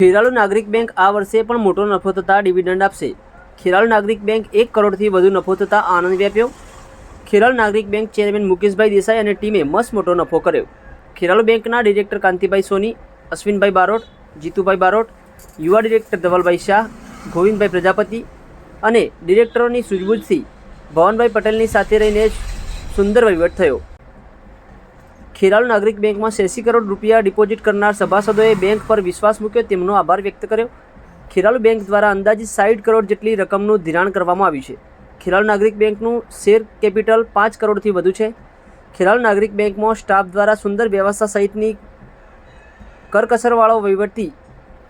ખેરાલુ નાગરિક બેંક આ વર્ષે પણ મોટો નફો થતાં ડિવિડન્ડ આપશે. ખેરાલુ નાગરિક બેંક એક કરોડથી વધુ નફો થતાં આનંદ વ્યાપ્યો. ખેરાલુ નાગરિક બેંક ચેરમેન મુકેશભાઈ દેસાઈ અને ટીમે મસ્ત મોટો નફો કર્યો. ખેરાલુ બેંકના ડિરેક્ટર કાંતિભાઈ સોની, અશ્વિનભાઈ બારોટ, જીતુભાઈ બારોટ, યુવા ડિરેક્ટર ધવલભાઈ શાહ, ગોવિંદભાઈ પ્રજાપતિ અને ડિરેક્ટરોની સૂઝબૂઝથી ભવનભાઈ પટેલની સાથે રહીને સુંદર વહીવટ થયો. ખેરાલુ નાગરિક બેંકમાં એંસી કરોડ રૂપિયા ડિપોઝિટ કરનાર સભાસદોએ બેંક પર વિશ્વાસ મૂક્યો. તેમનો આભાર વ્યક્ત કર્યો. ખેરાલુ બેંક દ્વારા અંદાજિત સાઠ કરોડ જેટલી રકમનું ધિરાણ કરવામાં આવ્યું છે. ખેરાલુ નાગરિક બેંકનું શેર કેપિટલ પાંચ કરોડથી વધુ છે. ખેરાલુ નાગરિક બેંકમાં સ્ટાફ દ્વારા સુંદર વ્યવસ્થા સહિતની કરકસરવાળો વહીવટથી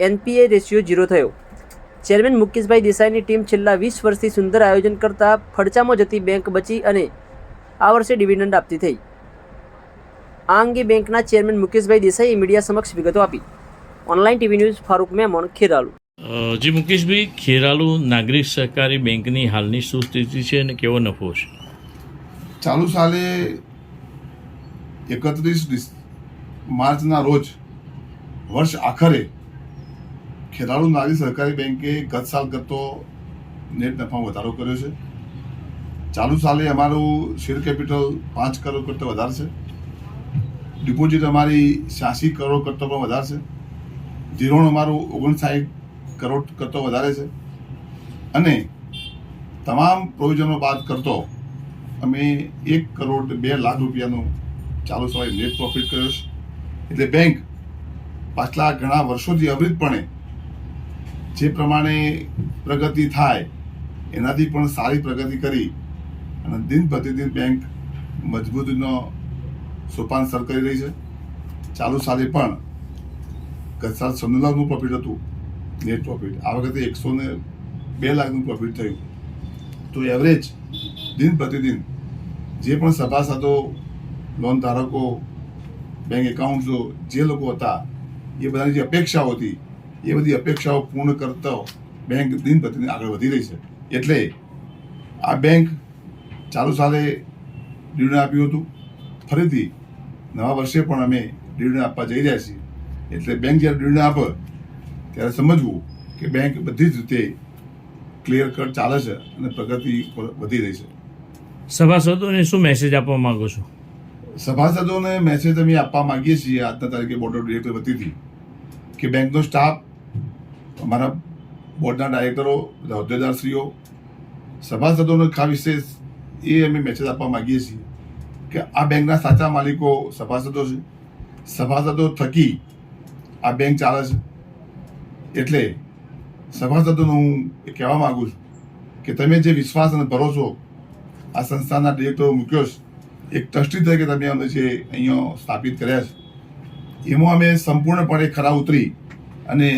એનપીએ રેશિયો ઝીરો થયો. ચેરમેન મુકેશભાઈ દેસાઈની ટીમ છેલ્લા વીસ વર્ષથી સુંદર આયોજન કરતા ફડચામાં જતી બેંક બચી અને આ વર્ષે ડિવિડન્ડ આપતી થઈ. આ અંગે બેંકના ચેરમેન મુકેશભાઈ દેસાઈએ મીડિયા સમક્ષ વિગતો આપી. Online TV news Farooq Memon Kheralu. જી મુકેશભાઈ ખેરાલુ નાગરિક સહકારી બેંકની હાલની શું સ્થિતિ છે અને કેવો નફો છે? ચાલુ સાલે એકત્રીસ માર્ચના રોજ વર્ષ આખરે ખેરાલુ નાગરિક સહકારી બેંકે ગત સાલ કરતો નેટ નફામાં વધારો કર્યો છે. ચાલુ સાલે અમારું શેર કેપિટલ પાંચ કરોડ કરતાં વધારે છે. ડિપોઝિટ અમારી છ્યાસી કરોડ કરતાં પણ વધારે છે. ધિરોણ અમારું ઓગણસાઠ કરોડ કરતાં વધારે છે. અને તમામ પ્રોવિઝનો બાદ કરતો અમે એક કરોડ બે લાખ રૂપિયાનો ચાલુ સમય નેટ પ્રોફિટ કર્યો છે. એટલે બેંક પાછલા ઘણા વર્ષોથી અવિરતપણે જે પ્રમાણે પ્રગતિ થાય, એનાથી પણ સારી પ્રગતિ કરી અને દિન પ્રતિદિન બેંક મજબૂતીનો સોપાન સર કરી રહી છે. ચાલુ સાલે પણ ગત સાલ લાખનું પ્રોફિટ હતું. નેટ પ્રોફિટ આ વખતે એકસો ને બે લાખનું પ્રોફિટ થયું. તો એવરેજ દિન પ્રતિદિન જે પણ સભાસદો લોન ધારકો બેંક એકાઉન્ટ્સો જે લોકો હતા, એ બધાની જે અપેક્ષાઓ હતી, એ બધી અપેક્ષાઓ પૂર્ણ કરતા બેંક દિન પ્રતિદિન આગળ વધી રહી છે. એટલે આ બેંક ચાલુ સાલે ઋણ આપ્યું હતું. ફરીથી નવા વર્ષે પણ અમે ડિવિડન્ડ આપવા જઈ રહ્યા છીએ. એટલે બેંક જ્યારે ડિવિડન્ડ આપે ત્યારે સમજવું કે બેંક બધી જ રીતે ક્લિયર કટ ચાલે છે અને પ્રગતિ વધી રહી છે. સભાસદોને શું મેસેજ આપવા માંગો છો? સભાસદોને મેસેજ અમે આપવા માંગીએ છીએ આજના તારીખે બોર્ડ ઓફ ડિરેક્ટર વતીથી કે બેંકનો સ્ટાફ અમારા બોર્ડના ડાયરેક્ટરો બધા હોદ્દેદારશ્રીઓ સભાસદોનો ખાસ વિશેષ એ અમે મેસેજ આપવા માગીએ છીએ. કે આ બેંકના સાચા માલિકો સભાસદો છે. સભાસદો થકી આ બેંક ચાલે છે. એટલે સભાસદોને હું કહેવા માગું છું કે તમે જે વિશ્વાસ અને ભરોસો આ સંસ્થાના ડિરેક્ટરો મૂક્યો છે, એક ટ્રસ્ટી તરીકે તમે અમે જે અહીંયા સ્થાપિત કર્યા છે, એમાં અમે સંપૂર્ણપણે ખરા ઉતરી અને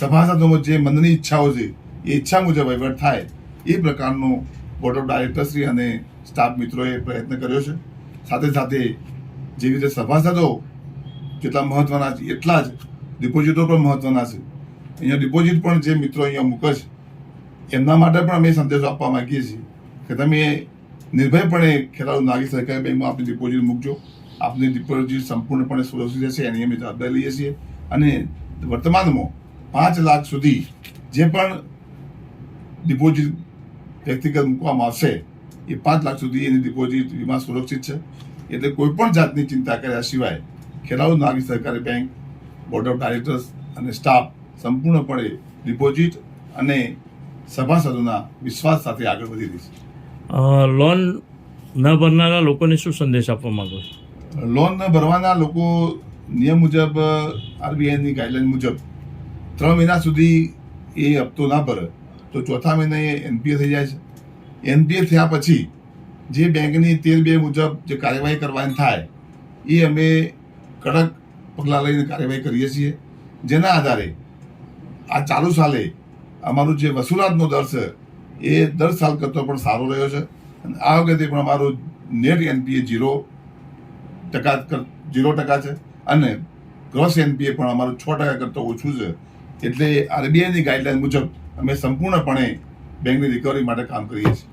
સભાસદોમાં જે મનની ઈચ્છાઓ છે, એ ઈચ્છા મુજબ વહીવટ થાય એ પ્રકારનો બોર્ડ ઓફ ડાયરેક્ટરશ્રી અને સ્ટાફ મિત્રોએ પ્રયત્ન કર્યો છે. સાથે સાથે જેવી રીતે સભાસદો કેટલા મહત્વના છે, એટલા જ ડિપોઝિટો પણ મહત્વના છે. અહીંયા ડિપોઝિટ પણ જે મિત્રો અહીંયા મૂકે છે, એમના માટે પણ અમે સંદેશો આપવા માગીએ છીએ કે તમે નિર્ભયપણે ખેલાડુ નાગરિક સહકારી બેંકમાં આપની ડિપોઝિટ મૂકજો. આપની ડિપોઝિટ સંપૂર્ણપણે સુરક્ષિત રહેશે, એની અમે જવાબદારી લઈએ છીએ. અને વર્તમાનમાં પાંચ લાખ સુધી જે પણ ડિપોઝિટ વ્યક્તિગત મૂકવામાં આવશે એ પાંચ લાખ સુધી એની ડિપોઝિટ વીમા સુરક્ષિત છે. એટલે કોઈ પણ જાતની ચિંતા કર્યા સિવાય ખેલાડુ નાગરિક સહકારી બેંક બોર્ડ ઓફ ડાયરેક્ટર્સ અને સ્ટાફ સંપૂર્ણપણે ડિપોઝિટ અને સભાસદોના વિશ્વાસ સાથે આગળ વધી રહી છે. લોન ન ભરનારા લોકોને શું સંદેશ આપવા માંગો છો? લોન ન ભરવાના લોકો નિયમ મુજબ આરબીઆઈની ગાઈડલાઈન મુજબ ત્રણ મહિના સુધી એ હપ્તો ના ભરે તો ચોથા મહિને એનપીએ થઈ જાય છે. એનપીએ થયા પછી જે બેંકની તેર બે મુજબ જે કાર્યવાહી કરવાની થાય, એ અમે કડક પગલાં લઈને કાર્યવાહી કરીએ છીએ. જેના આધારે આ ચાલુ સાલે અમારું જે વસૂલાતનો દર છે, એ દર સાલ કરતો પણ સારો રહ્યો છે. અને આ વખતે પણ અમારું નેટ એનપીએ ઝીરો ટકા ઝીરો ટકા છે. અને ગ્રોસ એનપીએ પણ અમારું છ ટકા કરતાં ઓછું છે. એટલે આરબીઆઈની ગાઈડલાઈન મુજબ અમે સંપૂર્ણપણે બેંકની રિકવરી માટે કામ કરીએ છીએ.